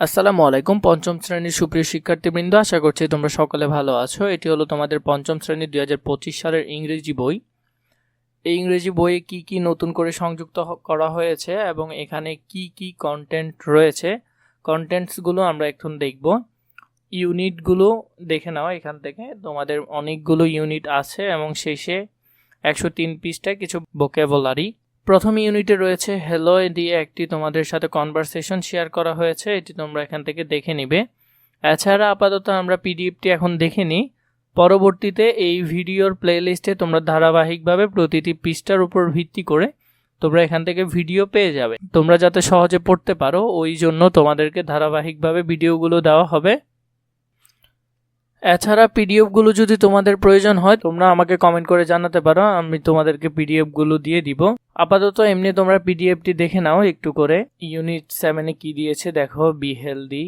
আসসালামু আলাইকুম, পঞ্চম শ্রেণির সুপ্রিয় শিক্ষার্থীবৃন্দ, আশা করছি তোমরা সকলে ভালো আছো। এটি হলো তোমাদের পঞ্চম শ্রেণির দুই হাজার পঁচিশ সালের ইংরেজি বই। এই ইংরেজি বইয়ে কি কি নতুন করে সংযুক্ত করা হয়েছে এবং এখানে কি কি কন্টেন্ট রয়েছে কন্টেন্টসগুলো আমরা এখন দেখব। ইউনিটগুলো দেখে নাও এখান থেকে। তোমাদের অনেকগুলো ইউনিট আছে এবং শেষে একশো তিন পৃষ্ঠায় কিছু ভোকেবুলারি প্রথম ইউনিটে রয়েছে হ্যালো দিয়ে একটি তোমাদের সাথে কনভারসেশন শেয়ার করা হয়েছে, এটি তোমরা এখান থেকে দেখে নিবে। এছাড়া আপাতত আমরা পিডিএফটি এখন দেখে নিই। পরবর্তীতে এই ভিডিওর প্লেলিস্টে তোমরা ধারাবাহিকভাবে প্রতিটি পৃষ্ঠার উপর ভিত্তি করে তোমরা এখান থেকে ভিডিও পেয়ে যাবে। তোমরা যাতে সহজে পড়তে পারো, ওই জন্য তোমাদেরকে ধারাবাহিকভাবে ভিডিওগুলো দেওয়া হবে। এছাড়া পিডিএফগুলো যদি তোমাদের প্রয়োজন হয়, তোমরা আমাকে কমেন্ট করে জানাতে পারো, আমি তোমাদেরকে পিডিএফগুলো দিয়ে দিব। আপাতত এমনি তোমরা পিডিএফটি দেখে নাও একটু করে। ইউনিট সেভেনে কি দিয়েছে দেখো বি হেলদি